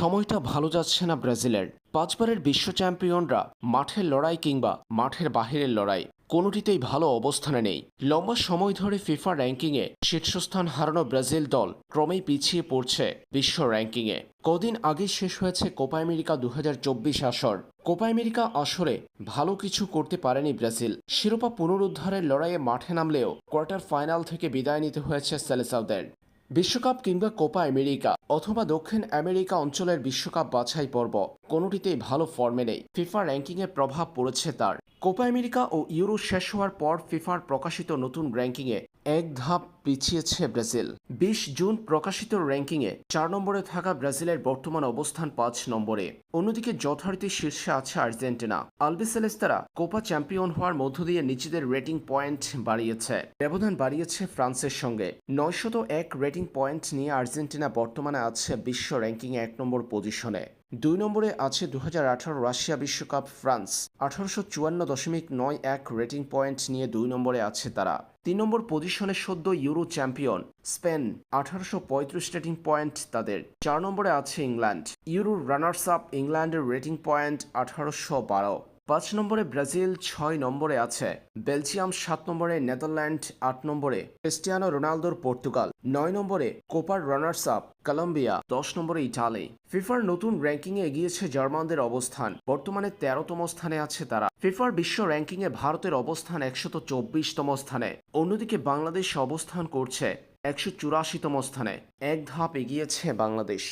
সময়টা ভালো যাচ্ছে না ব্রাজিলের। পাঁচবারের বিশ্ব চ্যাম্পিয়নরা মাঠের লড়াই কিংবা মাঠের বাহিরের লড়াই, কোনোটিতেই ভালো অবস্থানে নেই। লম্বা সময় ধরে ফিফা র্যাঙ্কিংয়ে শীর্ষস্থান হারানো ব্রাজিল দল ক্রমেই পিছিয়ে পড়ছে বিশ্ব র্যাঙ্কিংয়ে। কদিন আগে শেষ হয়েছে কোপা আমেরিকা দু হাজার চব্বিশ আসর। কোপা আমেরিকা আসরে ভালো কিছু করতে পারেনি ব্রাজিল। শিরোপা পুনরুদ্ধারের লড়াইয়ে মাঠে নামলেও কোয়ার্টার ফাইনাল থেকে বিদায় নিতে হয়েছে সেলেসাউদের। বিশ্বকাপ কিংবা কোপা আমেরিকা অথবা দক্ষিণ আমেরিকা অঞ্চলের বিশ্বকাপ বাছাই পর্ব, কোনোটিতেই ভালো ফর্মে নেই। ফিফা র্যাঙ্কিংয়ে প্রভাব পড়েছে তার। কোপা আমেরিকা ও ইউরো শেষ হওয়ার পর ফিফার প্রকাশিত নতুন র্যাঙ্কিংয়ে এক ধাপ পিছিয়েছে ব্রাজিল। বিশ জুন প্রকাশিত র্যাঙ্কিংয়ে চার নম্বরে থাকা ব্রাজিলের বর্তমান অবস্থান পাঁচ নম্বরে। অন্যদিকে যথারীতি শীর্ষে আছে আর্জেন্টিনা। আলবিসেলেস্তারা কোপা চ্যাম্পিয়ন হওয়ার মধ্য দিয়ে নিজেদের রেটিং পয়েন্ট বাড়িয়েছে। ব্যবধান বাড়িয়েছে ফ্রান্সের সঙ্গে। নয়শত এক রেটিং পয়েন্ট নিয়ে আর্জেন্টিনা বর্তমানে আছে বিশ্ব র্যাঙ্কিংয়ে এক নম্বর পজিশনে। দুই নম্বরে আছে দু হাজার আঠারো রাশিয়া বিশ্বকাপ ফ্রান্স। আঠারোশো চুয়ান্ন দশমিক নয় এক রেটিং পয়েন্ট নিয়ে দুই নম্বরে আছে তারা। তিন নম্বর পজিশনে সদ্য ইউরো চ্যাম্পিয়ন, স্পেন, আঠারোশো পঁয়ত্রিশ রেটিং পয়েন্ট তাদের। চার নম্বরে আছে ইংল্যান্ড, ইউরোর রানার্স আপ ইংল্যান্ডের রেটিং পয়েন্ট আঠারোশো বারো। পাঁচ নম্বরে ব্রাজিল, ছয় নম্বরে আছে। বেলজিয়াম, সাত নম্বরে নেদারল্যান্ড, আট নম্বরে ক্রিস্টিয়ানো রোনালদোর পর্তুগাল, নয় নম্বরে কোপার রানার্স আপ, কলম্বিয়া, দশ নম্বরে ইটালি। ফিফার নতুন র্যাঙ্কিংয়ে এগিয়েছে জার্মানদের অবস্থান। বর্তমানে তেরোতম স্থানে আছে তারা। ফিফার বিশ্ব র্যাঙ্কিংয়ে ভারতের অবস্থান একশত চব্বিশতম স্থানে। অন্যদিকে বাংলাদেশ অবস্থান করছে একশো চুরাশিতম স্থানে। এক ধাপ এগিয়েছে বাংলাদেশ।